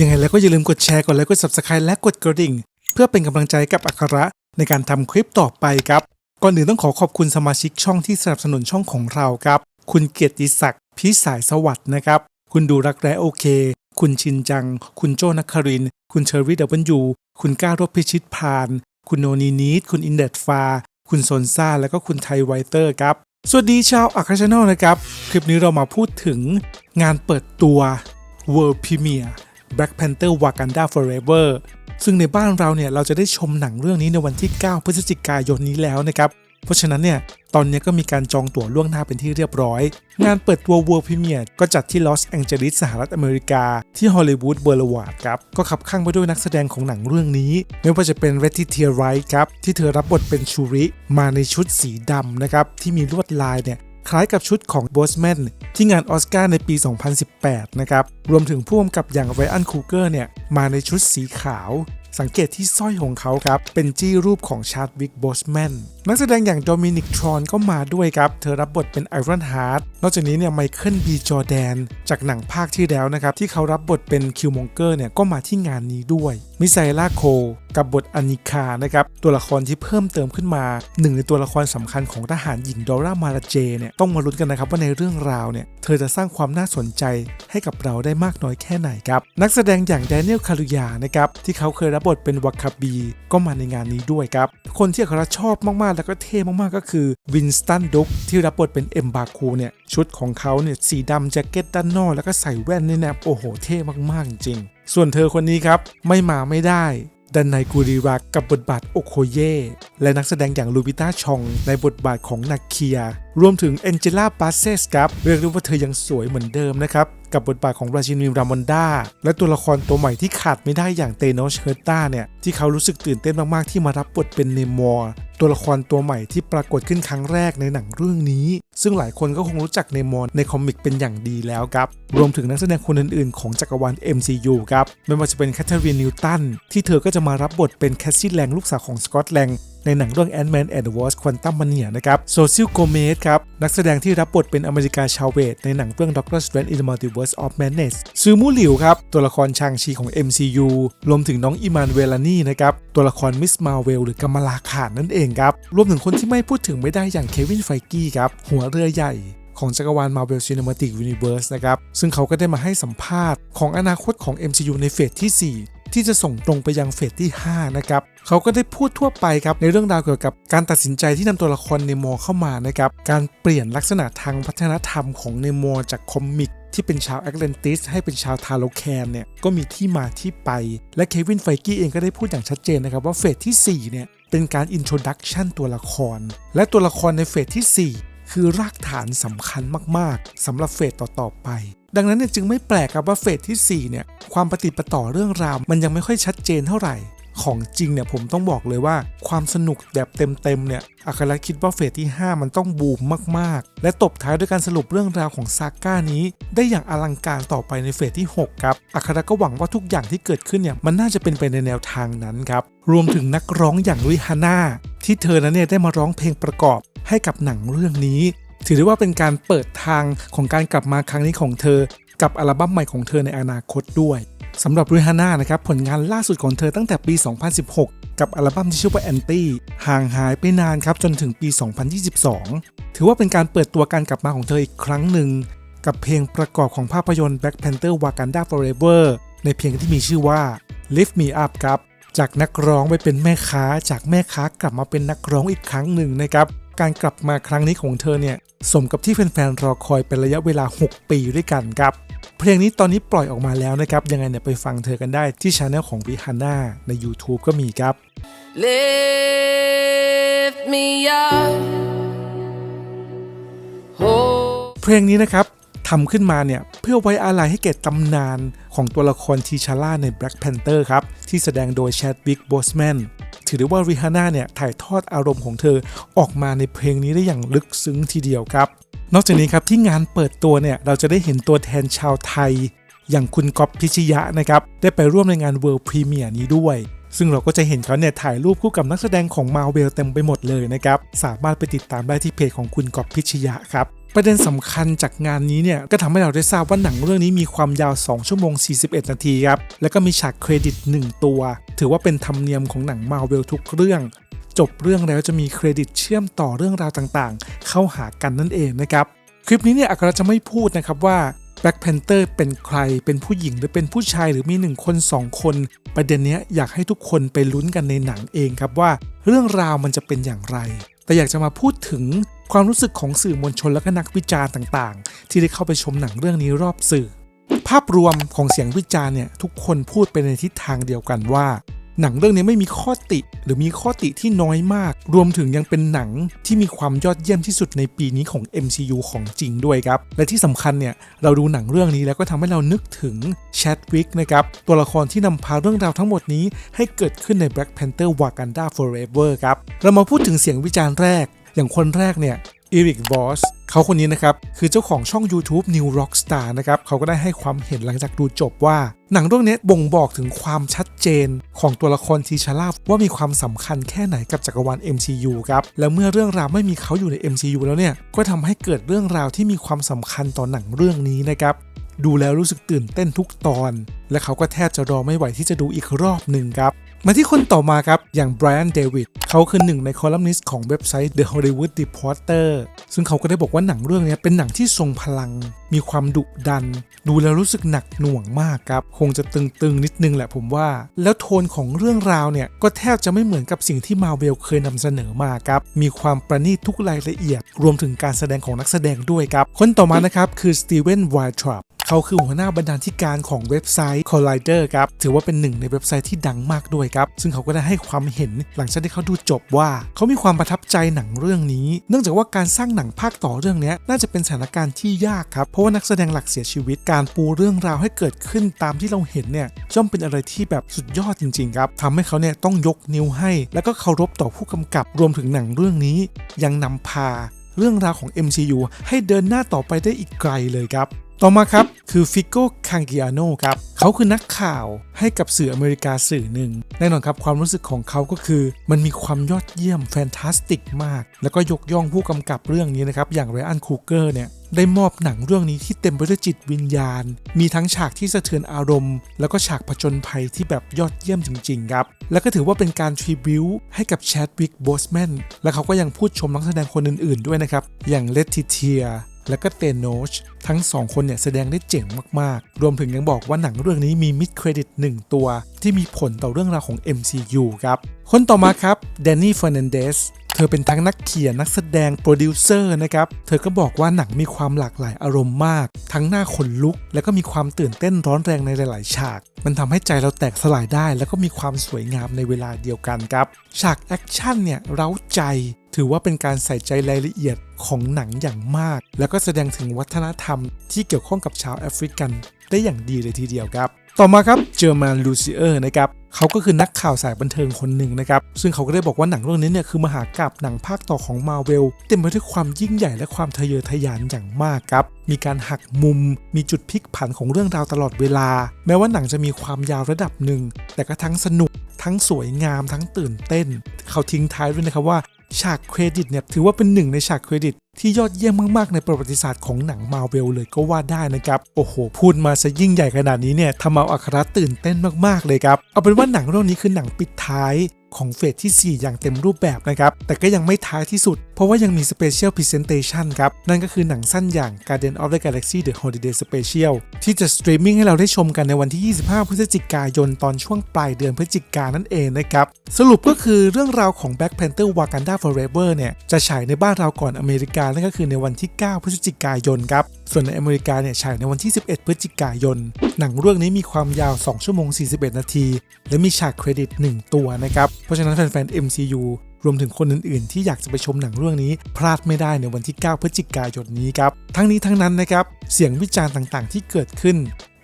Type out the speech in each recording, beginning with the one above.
ยังไงแล้วก็อย่าลืมกดแชร์กดไลค์กด subscribe และกดกระดิ่ง เพื่อเป็นกำลังใจกับอัคระในการทำคลิปต่อไปครับ ก่อนอื่นต้องขอขอบคุณสมาชิกช่องที่สนับสนุนช่องของเราครับ คุณเกียรติศักดิ์พิสายสวัสดิ์นะครับ คุณดูรักแร้โอเค คุณชินจัง คุณโจนักคริน คุณเชอรี่ดับเบิลยูคุณก้าวรบพิชิตพาน คุณโนนีนีทคุณอินเดดฟา คุณโซนซ่า แล้วก็คุณไทไวเตอร์ครับ สวัสดีชาวอัครชแนลนะครับ คลิปนี้เรามาพูดถึงงานเปิดตัว World Premiere Black Panther Wakanda Forever ซึ่งในบ้านเราเนี่ยเราจะได้ชมหนังเรื่องนี้ในวันที่ 9 พฤศจิกายนนี้แล้วนะครับเพราะฉะนั้นเนี่ยตอนนี้ก็มีการจองตั๋วล่วงหน้าเป็นที่เรียบร้อย งานเปิดตัว World Premiere ก็จัดที่ลอสแองเจลิสสหรัฐอเมริกา ที่ฮอลลีวูดเบอร์ลวาร์ดครับก็ขับข้างไปด้วยนักแสดงของหนังเรื่องนี้ ไม่ว่าจะเป็นเรตติเทียไรท์ครับที่เธอรับบทเป็นชูริ มาในชุดสีดำนะครับที่มีลวดลายเนี่ย คล้ายกับชุดของ b o s m a n ที่งานออสการ์ในปี 2018 นะครับ รวมถึงผู้กำกับอย่างไรอันคูเกอร์เนี่ย มาในชุดสีขาว สังเกตที่สร้อยของเขาครับ เป็นจี้รูปของชาร์ดวิกบอสแมน นักแสดงอย่างโดมินิกทรอนก็มาด้วยครับ เธอรับบทเป็นไอรอนฮาร์ด นอกจากนี้เนี่ยไมเคิลบีจอแดนจากหนังภาคที่แล้วนะครับ ที่เขารับบทเป็นคิวมองเกอร์เนี่ยก็มาที่งานนี้ด้วย มิไซล่าโค กับบทอานิคานะครับ ตัวละครที่เพิ่มเติมขึ้นมาหนึ่งในตัวละครสำคัญของทหารหญิงดอร่ามาราเจเนี่ยต้องมาลุ้นกันนะครับว่าในเรื่องราวเนี่ยเธอจะสร้างความน่าสนใจให้กับเราได้มากน้อยแค่ไหนครับ นักแสดงอย่างแดเนียลคารุยานะครับที่เขาเคยรับบทเป็นวาคาบีก็มาในงานนี้ด้วยครับคนที่อัครชอบมากๆ แล้วก็เท่มากๆก็คือวินสตันดุกที่รับบทเป็นเอ็มบาคูเนี่ยชุดของเขาเนี่ยสีดำแจ็คเก็ตด้านนอกแล้วก็ใส่แว่นนี่นะโอ้โหเท่มากๆจริง ส่วนเธอคนนี้ครับไม่มาไม่ได้ดันไนกูริรักกับบทบาทโอโคเย่และนักแสดงอย่างลูบิต้าชองในบทบาทของนาเคีย รวมถึงเอนเจล่าปาเซสครับ เรียกได้ว่าเธอยังสวยเหมือนเดิมนะครับ กับบทบาทของราชินีรามอนดาและตัวละครตัวใหม่ที่ขาดไม่ได้อย่างเตโนชเฮอร์ตาเนี่ยที่เขารู้สึกตื่นเต้นมากๆที่มารับบทเป็นเนมอร์ตัวละครตัวใหม่ที่ปรากฏขึ้นครั้งแรกในหนังเรื่องนี้ ซึ่งหลายคนก็คงรู้จักเนมอร์ในคอมิกเป็นอย่างดีแล้วครับ รวมถึงนักแสดงคนอื่นๆ ของจักรวาล MCU ครับ ไม่ว่าจะเป็นแคทเธอรีนนิวตันที่เธอก็จะมารับบทเป็นแคสซี่แลงลูกสาวของสกอตแลง ในหนังเรื่อง Ant-Man and the Wasp Quantum Mania นะครับโซซิลโกเมสครับนักแสดงที่รับบทเป็นอเมริกาชาวเวทในหนังเรื่อง Doctor Strange in the Multiverse of Madness ซูมูหลิวครับตัวละครชางชีของ MCU รวมถึงน้องอิมานเวลานี่นะครับตัวละครมิสมาเวลหรือกัมมาลาขานนั่นเองครับรวมถึงคนที่ไม่พูดถึงไม่ได้อย่างเควินไฟกี้ครับหัวเรือใหญ่ของจักรวาล Marvel Cinematic Universe นะครับ ซึ่งเขาก็ได้มาให้สัมภาษณ์ของอนาคตของ MCU ในเฟสที่ 4 ที่จะส่งตรงไปยังเฟสที่ 5 นะครับเขาก็ได้พูดทั่วไปครับในเรื่องราวเกี่ยวกับการตัดสินใจที่นำตัวละครเนโมเข้ามานะครับการเปลี่ยนลักษณะทางวัฒนธรรมของเนโมจากคอมิกที่เป็นชาวแอตแลนติสให้เป็นชาวทาโลแคนเนี่ยก็มีที่มาที่ไป และเควินไฟกี้เองก็ได้พูดอย่างชัดเจนนะครับว่าเฟสที่4เนี่ยเป็นการอินโทรดักชันตัวละคร และตัวละครในเฟสที่ 4 คือรากฐานสำคัญมาก ๆสำหรับเฟสต่อ ๆ ไป ดังนั้นเนี่ยจึงไม่แปลกครับว่าเฟสที่4เนี่ยความปฏิปต่อเรื่องราว มันยังไม่ค่อยชัดเจนเท่าไหร่ ของจริงเนี่ยผมต้องบอกเลยว่าความสนุกแบบเต็มๆเนี่ยอัคราคิดว่าเฟสที่ 5 มันต้องบูมมากๆ และตบท้ายด้วยการสรุปเรื่องราวของซาก้านี้ ได้อย่างอลังการต่อไปในเฟสที่ 6 ครับอัคราก็หวังว่าทุกอย่างที่เกิดขึ้นเนี่ยมันน่าจะเป็นไปในแนวทางนั้นครับรวมถึงนักร้องอย่างลุยฮาน่าที่เธอนั้นเนี่ยได้มาร้องเพลงประกอบให้กับหนังเรื่องนี้ ถือได้ว่าเป็นการเปิดทางของการกลับมาครั้งนี้ของเธอ กับอัลบั้มใหม่ของเธอในอนาคตด้วยสำหรับริฮาน่านะครับผลงานล่าสุดของเธอตั้งแต่ปี 2016 กับอัลบั้มที่ชื่อว่า Anti ห่างหายไปนานครับจนถึงปี 2022 ถือว่าเป็นการเปิดตัวการกลับมาของเธออีกครั้งหนึ่ง กับเพลงประกอบของภาพยนตร์ Black Panther Wakanda Forever ในเพลงที่มีชื่อว่า Lift Me Up ครับจากนักร้องไปเป็นแม่ค้า จากแม่ค้ากลับมาเป็นนักร้องอีกครั้งหนึ่งนะครับการกลับมาครั้งนี้ของเธอเนี่ย สมกับที่แฟนๆรอคอยเป็นระยะเวลา 6 ปีด้วยกันครับ เพลงนี้ตอนนี้ปล่อยออกมาแล้วนะครับ ยังไงเนี่ยไปฟังเธอกันได้ที่ช anel ของวิฮาน่าใน YouTube ก็มีครับ Lift me up. Hold เพลงนี้นะครับทำขึ้นมาเนี่ยเพื่อไว้อาลัยให้แก่ตำนานของตัวละครทีชาร่าใน Black Panther ครับ ที่แสดงโดยแชดวิกบอสแมน ถือได้ว่าริฮาน่าเนี่ยถ่ายทอดอารมณ์ของเธอออกมาในเพลงนี้ได้อย่างลึกซึ้งทีเดียวครับ นอกจากนี้ครับที่งานเปิดตัวเนี่ยเราจะได้เห็นตัวแทนชาวไทย อย่างคุณก๊อฟพิชยะนะครับได้ไปร่วมในงาน World Premiere นี้ด้วยซึ่งเราก็จะเห็นเขาเนี่ยถ่ายรูปคู่กับนักแสดงของมาเวลเต็มไปหมดเลยนะครับ สามารถไปติดตามได้ที่เพจของคุณก๊อฟพิชยะครับ ประเด็นสำคัญจากงานนี้เนี่ยก็ทำให้เราได้ทราบว่าหนังเรื่องนี้มีความยาว 2 ชั่วโมง 41 นาทีครับแล้วก็มีฉากเครดิต 1 ตัว ถือว่าเป็นธรรมเนียมของหนังมาเวลทุกเรื่อง จบเรื่องแล้วจะมีเครดิตเชื่อมต่อเรื่องราวต่างๆ เข้าหากันนั่นเองนะครับคลิปนี้เนี่ยอัครจะไม่พูดนะครับว่า Black Panther เป็นใคร เป็นผู้หญิงหรือเป็นผู้ชายหรือมีหนึ่งคนสองคน ประเด็นเนี้ยอยากให้ทุกคนไปลุ้นกันในหนังเองครับว่า เรื่องราวมันจะเป็นอย่างไร แต่อยากจะมาพูดถึง ความรู้สึกของสื่อมวลชนและก็นักวิจารณ์ต่างๆ ที่ได้เข้าไปชมหนังเรื่องนี้รอบสื่อ ภาพรวมของเสียงวิจารณ์เนี่ยทุกคนพูดไปในทิศทางเดียวกันว่า หนังเรื่องนี้ไม่มีข้อติ หรือมีข้อติที่น้อยมาก รวมถึงยังเป็นหนังที่มีความยอดเยี่ยมที่สุดในปีนี้ของ MCU ของจริงด้วยครับ และที่สำคัญเนี่ยเราดูหนังเรื่องนี้แล้วก็ทำให้เรานึกถึงแชดวิกนะครับตัวละครที่นำพาเรื่องราวทั้งหมดนี้ให้เกิดขึ้นใน Black Panther Wakanda Forever ครับเรามาพูดถึงเสียงวิจารณ์แรก อย่างคนแรกเนี่ยอีริกบอสเขาคนนี้นะครับ คือเจ้าของช่อง YouTube New Rockstar นะครับเขาก็ได้ให้ความเห็นหลังจากดูจบว่า หนังเรื่องนี้บ่งบอกถึงความชัดเจนของตัวละครทีชาร่าว่ามีความสำคัญแค่ไหนกับจักรวาล MCU ครับ แล้วเมื่อเรื่องราวไม่มีเขาอยู่ใน MCU แล้วเนี่ย ก็ทำให้เกิดเรื่องราวที่มีความสำคัญต่อหนังเรื่องนี้นะครับดูแล้วรู้สึกตื่นเต้นทุกตอน และเขาก็แทบจะรอไม่ไหวที่จะดูอีกรอบหนึ่งครับ มาที่คนต่อมาครับ อย่างไบรอันเดวิดเขาคือหนึ่งในคอลัมนิสต์ของเว็บไซต์ The Hollywood Reporter ซึ่งเขาก็ได้บอกว่าหนังเรื่องนี้เป็นหนังที่ทรงพลังมีความดุดัน ดูแล้วรู้สึกหนักหน่วงมากครับ คงจะตึงๆนิดนึงแหละผมว่า แล้วโทนของเรื่องราวเนี่ย ก็แทบจะไม่เหมือนกับสิ่งที่มาเวลเคยนำเสนอมาครับ มีความประณีตทุกรายละเอียด รวมถึงการแสดงของนักแสดงด้วยครับ คนต่อมานะครับคือสตีเวนไวทรัพเขาคือหัวหน้าบรรณาธิการของเว็บไซต์ Collider ครับ ถือว่าเป็นหนึ่งในเว็บไซต์ที่ดังมากด้วยครับ ซึ่งเขาก็ได้ให้ความเห็นหลังจากที่เขาดูจบว่า เขามีความประทับใจหนังเรื่องนี้ เนื่องจากว่าการสร้างหนังภาคต่อเรื่องนี้น่าจะเป็นสถานการณ์ที่ยากครับ เพราะว่านักแสดงหลักเสียชีวิตการปูเรื่องราวให้เกิดขึ้นตามที่เราเห็นเนี่ยย่อมเป็นอะไรที่แบบสุดยอดจริงๆครับทำให้เขาเนี่ยต้องยกนิ้วให้ แล้วก็เคารพต่อผู้กำกับรวมถึงหนังเรื่องนี้ ยังนำพาเรื่องราวของ MCU ให้เดินหน้าต่อไปได้อีกไกลเลยครับ ต่อมาครับคือฟิโก้คังกิอาโนครับเขาคือนักข่าวให้กับสื่ออเมริกาสื่อหนึ่ง แน่นอนครับความรู้สึกของเขาก็คือ มันมีความยอดเยี่ยมแฟนตาสติกมาก แล้วก็ยกย่องผู้กำกับเรื่องนี้นะครับ อย่างไรอันคูเกอร์เนี่ยได้มอบหนังเรื่องนี้ที่เต็มไปด้วยจิตวิญญาณ มีทั้งฉากที่สะเทือนอารมณ์ แล้วก็ฉากผจญภัยที่แบบยอดเยี่ยมจริงๆครับ แล้วก็ถือว่าเป็นการทริบิวให้กับแชดวิกบอสแมน และเขาก็ยังพูดชมนักแสดงคนอื่นๆด้วยนะครับ อย่างเลติเทีย และก็เตโนชทั้งสองคนเนี่ยแสดงได้เจ๋งมากๆ รวมถึงยังบอกว่าหนังเรื่องนี้มีมิดเครดิต1ตัว ที่มีผลต่อเรื่องราวของ MCU ครับ คนต่อมาครับแดนนี่เฟอร์นันเดสเธอเป็นทั้งนักเขียนนักแสดงโปรดิวเซอร์นะครับ เธอก็บอกว่าหนังมีความหลากหลายอารมณ์มาก ทั้งหน้าขนลุก และก็มีความตื่นเต้นร้อนแรงในหลาย ๆ ฉาก มันทำให้ใจเราแตกสลายได้ แล้วก็มีความสวยงามในเวลาเดียวกันครับ ฉากแอคชั่นเนี่ยเร้าใจ ถือว่าเป็นการใส่ใจรายละเอียดของหนังอย่างมาก แล้วก็แสดงถึงวัฒนธรรมที่เกี่ยวข้องกับชาวแอฟริกันได้อย่างดีเลยทีเดียวครับ ต่อมาครับเจอร์มานลูซิเออร์นะครับเขาก็คือนักข่าวสายบันเทิงคนหนึ่งนะครับ ซึ่งเขาก็ได้บอกว่าหนังเรื่องนี้เนี่ยคือมหากราบหนังภาคต่อของมาเวลเต็มไปด้วยความยิ่งใหญ่และความทะเยอทะยานอย่างมากครับ มีการหักมุม มีจุดพลิกผันของเรื่องราวตลอดเวลา แม้ว่าหนังจะมีความยาวระดับหนึ่ง แต่ก็ทั้งสนุก ทั้งสวยงาม ทั้งตื่นเต้น เขาทิ้งท้ายด้วยนะครับว่า ฉากเครดิตเนี่ยถือว่าเป็นหนึ่งในฉากเครดิต ที่ยอดเยี่ยมมากๆในประวัติศาสตร์ของหนังมาเวลเลยก็ว่าได้นะครับ โอ้โห พูดมาซะยิ่งใหญ่ขนาดนี้เนี่ยทำเอาอัครตื่นเต้นมากๆเลยครับ เอาเป็นว่าหนังเรื่องนี้คือหนังปิดท้ายของเฟสที่ 4 อย่างเต็มรูปแบบนะครับ แต่ก็ยังไม่ท้ายที่สุด เพราะว่ายังมีสเปเชียลพรีเซนเตชันครับ นั่นก็คือหนังสั้นอย่าง Guardian of the Galaxy The Holiday Special ที่จะสตรีมมิ่งให้เราได้ชมกันในวันที่ 25 พฤศจิกายนตอนช่วงปลายเดือนพฤศจิกายนนั่นเองนะครับ สรุปก็คือเรื่องราวของ Black Panther Wakanda Forever เนี่ย จะฉายในบ้านเราก่อนอเมริกา นั่นก็คือในวันที่ 9 พฤศจิกายนครับ ส่วนในอเมริกาเนี่ยฉายในวันที่ 11 พฤศจิกายน หนังเรื่องนี้มีความยาว 2 ชั่วโมง 41 นาที และมีฉากเครดิต 1 ตัวนะครับ เพราะฉะนั้นแฟนๆ MCU รวมถึงคนอื่นๆ ที่อยากจะไปชมหนังเรื่องนี้ พลาดไม่ได้ในวันที่ 9 พฤศจิกายนนี้ครับ ทั้งนี้ทั้งนั้นนะครับ เสียงวิจารณ์ต่างๆ ที่เกิดขึ้น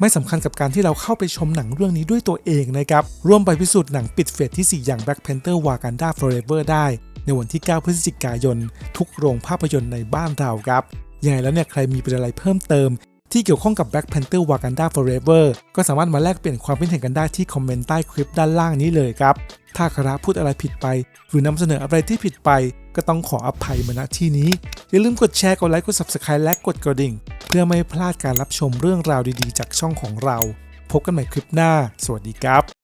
ไม่สำคัญกับการที่เราเข้าไปชมหนังเรื่องนี้ด้วยตัวเองนะครับ ร่วมไปพิสูจน์หนังปิดเฟสที่ 4 อย่าง Black Panther Wakanda Forever ได้ ในวันที่ 9 พฤศจิกายน ทุกโรงภาพยนตร์ในบ้านเราครับยังไงแล้วเนี่ยใครมีประเด็นอะไรเพิ่มเติม ที่เกี่ยวข้องกับ Black Panther Wakanda Forever ก็สามารถมาแลกเปลี่ยนความคิดเห็นกันได้ที่คอมเมนต์ใต้คลิปด้านล่างนี้เลยครับ ถ้าคระพูดอะไรผิดไป หรือนำเสนออะไรที่ผิดไป ก็ต้องขออภัยมาณที่นี้ อย่าลืมกดแชร์ กดไลค์ กด Subscribe และกดกระดิ่ง เพื่อไม่พลาดการรับชมเรื่องราวดีๆ จากช่องของเรา พบกันใหม่คลิปหน้า สวัสดีครับ